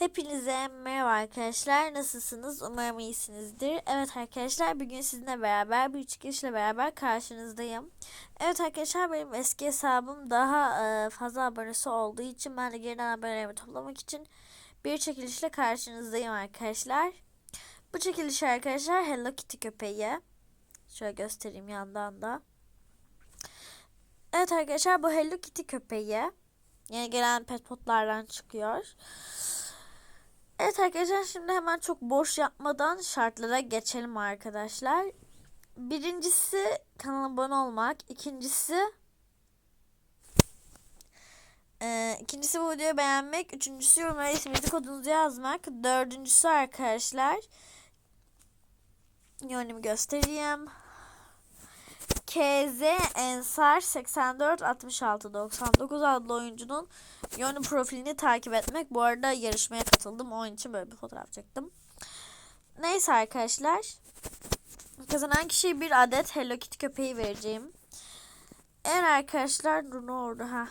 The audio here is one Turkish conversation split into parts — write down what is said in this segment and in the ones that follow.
Hepinize merhaba arkadaşlar. Nasılsınız? Umarım iyisinizdir. Evet arkadaşlar bugün sizinle beraber bir çıkışla beraber karşınızdayım. Evet arkadaşlar benim eski hesabım daha e, fazla abonesi olduğu için ben de geriden abonelerimi toplamak için bir çekilişle karşınızdayım arkadaşlar. Bu çekiliş arkadaşlar Hello Kitty köpeği. Şöyle göstereyim yandan da. Evet arkadaşlar bu Hello Kitty köpeği. Yeni gelen pet potlardan çıkıyor. Evet arkadaşlar şimdi hemen çok boş yapmadan şartlara geçelim arkadaşlar. Birincisi kanala abone olmak. İkincisi e, ikincisi bu videoyu beğenmek. Üçüncüsü yorumlara isminizi kodunuzu yazmak. Dördüncüsü arkadaşlar yönümü göstereyim. KZ Ensar 84 66 99 adlı oyuncunun Yoni profilini takip etmek. Bu arada yarışmaya katıldım. Onun için böyle bir fotoğraf çektim. Neyse arkadaşlar. Kazanan kişiye bir adet Hello Kitty köpeği vereceğim. Eğer arkadaşlar dur ne oldu ha.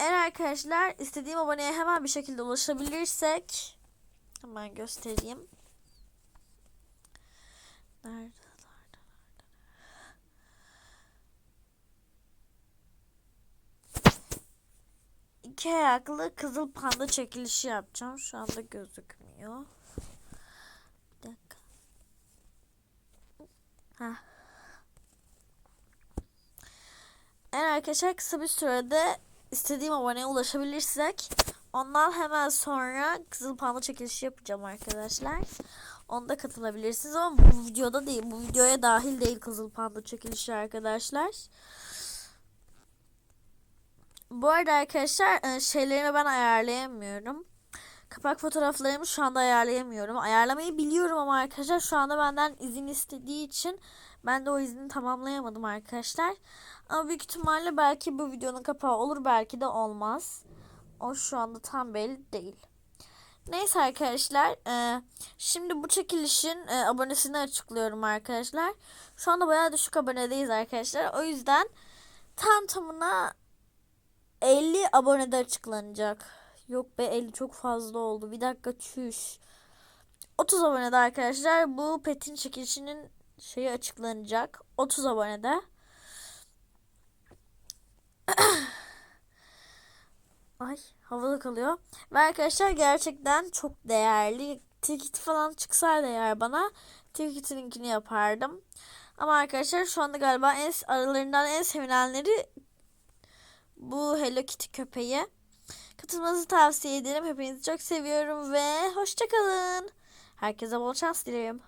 Eğer arkadaşlar istediğim aboneye hemen bir şekilde ulaşabilirsek hemen göstereyim. İki ayaklı kızıl panda çekilişi yapacağım. Şu anda gözükmüyor. Bir dakika. Heh. Eğer arkadaşlar kısa bir sürede istediğim aboneye ulaşabilirsek ondan hemen sonra kızıl panda çekilişi yapacağım arkadaşlar. Onda katılabilirsiniz ama bu videoda değil. Bu videoya dahil değil kızıl panda çekilişi arkadaşlar. Bu arada arkadaşlar e, şeylerimi ben ayarlayamıyorum. Kapak fotoğraflarımı şu anda ayarlayamıyorum. Ayarlamayı biliyorum ama arkadaşlar şu anda benden izin istediği için ben de o izini tamamlayamadım arkadaşlar. Ama büyük ihtimalle belki bu videonun kapağı olur belki de olmaz. O şu anda tam belli değil. Neyse arkadaşlar. E, şimdi bu çekilişin e, abonesini açıklıyorum arkadaşlar. Şu anda bayağı düşük abonedeyiz arkadaşlar. O yüzden tam tamına 50 abonede açıklanacak. Yok be 50 çok fazla oldu. Bir dakika çüş. 30 abonede arkadaşlar bu petin çekilişinin şeyi açıklanacak. 30 abonede. Ay havada kalıyor. Ve arkadaşlar gerçekten çok değerli. Ticket falan çıksaydı eğer bana Ticket'in linkini yapardım. Ama arkadaşlar şu anda galiba en aralarından en sevilenleri bu Hello Kitty köpeği. Katılmanızı tavsiye ederim. Hepinizi çok seviyorum ve hoşçakalın. Herkese bol şans dilerim.